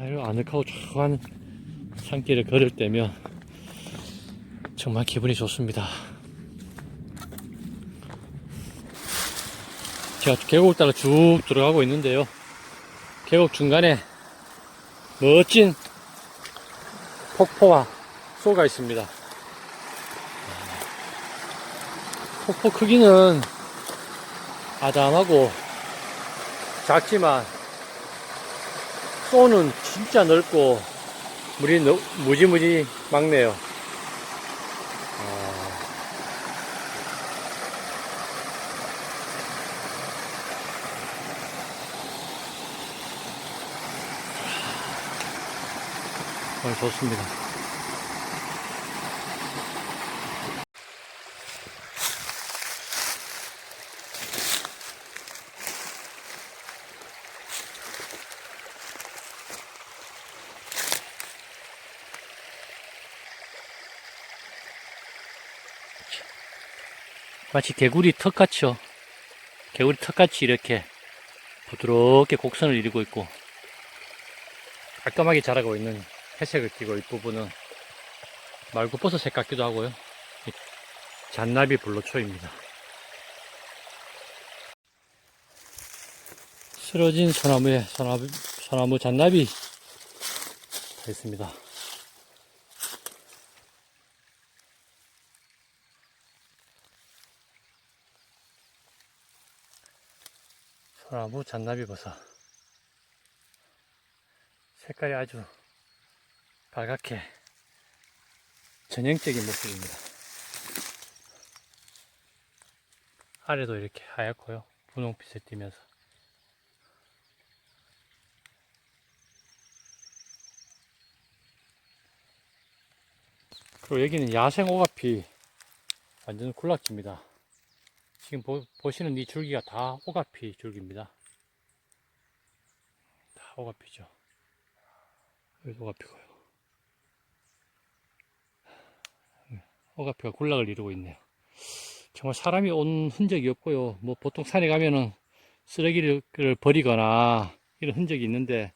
아유, 아늑하고 조용한 산길을 걸을 때면 정말 기분이 좋습니다. 제가 계곡을 따라 쭉 들어가고 있는데요. 계곡 중간에 멋진 폭포와 쏘가 있습니다. 폭포 크기는 아담하고 작지만 쏘는 진짜 넓고 물이 너- 무지무지 막네요. 아, 정말 좋습니다. 마치 개구리 턱같이요. 개구리 턱같이 이렇게 부드럽게 곡선을 이루고 있고 깔끔하게 자라고 있는 회색을 띠고 윗부분은 말구버섯색 같기도 하고요. 이 잔나비 불로초입니다. 쓰러진 소나무에 소나무, 소나무 잔나비 다 있습니다. 소나무 잔나비 버섯. 색깔이 아주 빨갛게 전형적인 모습입니다. 아래도 이렇게 하얗고요. 분홍빛에 띄면서. 그리고 여기는 야생 오가피 완전 군락지입니다. 지금 보, 보시는 이 줄기가 다 오가피 줄기입니다. 다 오가피죠. 여기도 오가피고요. 오가피가 군락을 이루고 있네요. 정말 사람이 온 흔적이 없고요. 뭐 보통 산에 가면은 쓰레기를 버리거나 이런 흔적이 있는데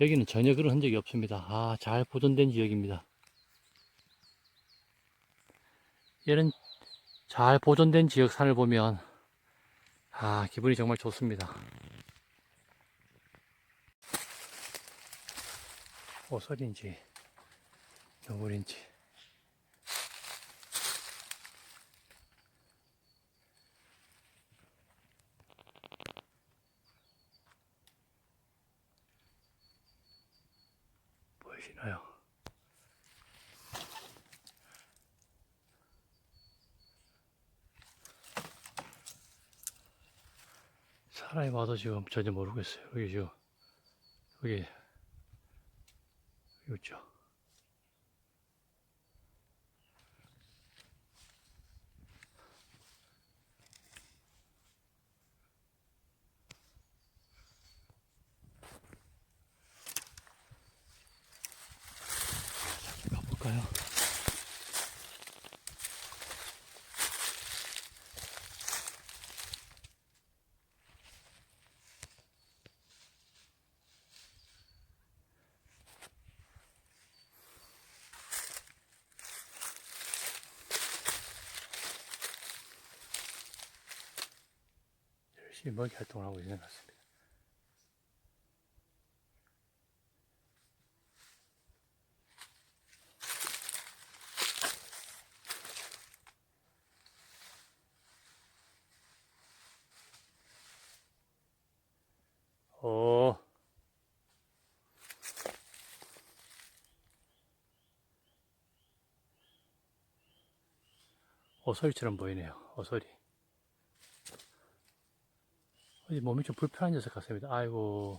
여기는 전혀 그런 흔적이 없습니다. 아, 잘 보존된 지역입니다. 이런 잘 보존된 지역 산을 보면 아 기분이 정말 좋습니다. 오설인지 너물인지 보이시나요? 사람이 와도 지금 전혀 모르겠어요. 여기 지금 여기 여기 있죠. 자, 가볼까요? 열심히 먹이 활동을 하고 있는 것 같습니다. 오, 어설이처럼 보이네요. 어설이. 몸이 좀 불편한 녀석 같습니다. 아이고.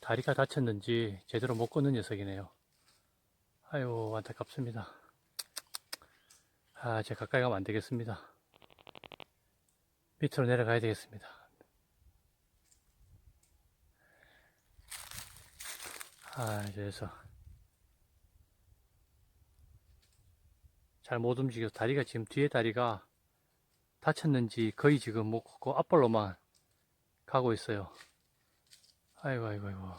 다리가 다쳤는지 제대로 못 걷는 녀석이네요. 아이고, 안타깝습니다. 아, 제가 가까이 가면 안 되겠습니다. 밑으로 내려가야 되겠습니다. 아, 이래서 잘 못 움직여서 다리가 지금 뒤에 다리가 다쳤는지 거의 지금 못 걷고 앞발로만 가고 있어요. 아이고, 아이고, 아이고.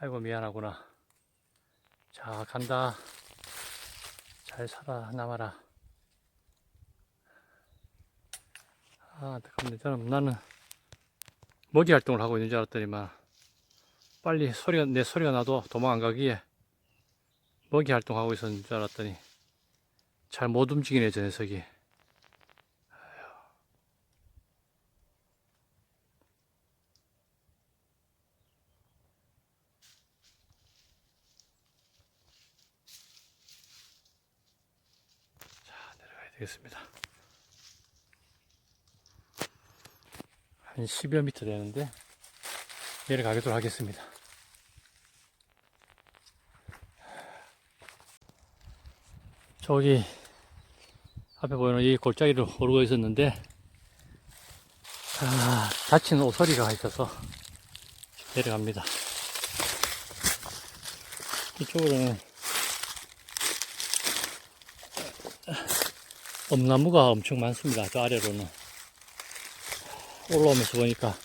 아이고, 미안하구나. 자, 간다. 잘 살아남아라. 아, 안타깝네. 저는, 나는 먹이 활동을 하고 있는 줄 알았더니만, 빨리 소리가, 내 소리가 나도 도망 안 가기에 먹이 활동하고 있었는 줄 알았더니, 잘 못 움직이네, 저 녀석이. 내려가야 되겠습니다. 한 10여 미터 되는데 내려가도록 하겠습니다. 저기 앞에 보이는 이 골짜기를 오르고 있었는데 아, 다친 오소리가 있어서 내려갑니다. 이쪽으로는 엄나무가 엄청 많습니다. 저 아래로는. 올라오면서 보니까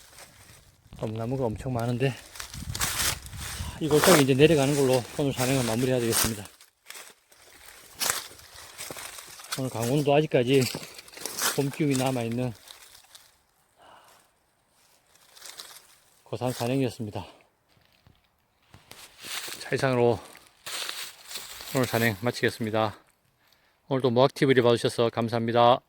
엄나무가 엄청 많은데, 이 골짜기 이제 내려가는 걸로 오늘 산행을 마무리해야 되겠습니다. 오늘 강원도 아직까지 봄 기운이 남아있는 고산 산행이었습니다. 자, 이상으로 오늘 산행 마치겠습니다. 오늘도 모악TV를 봐주셔서 감사합니다.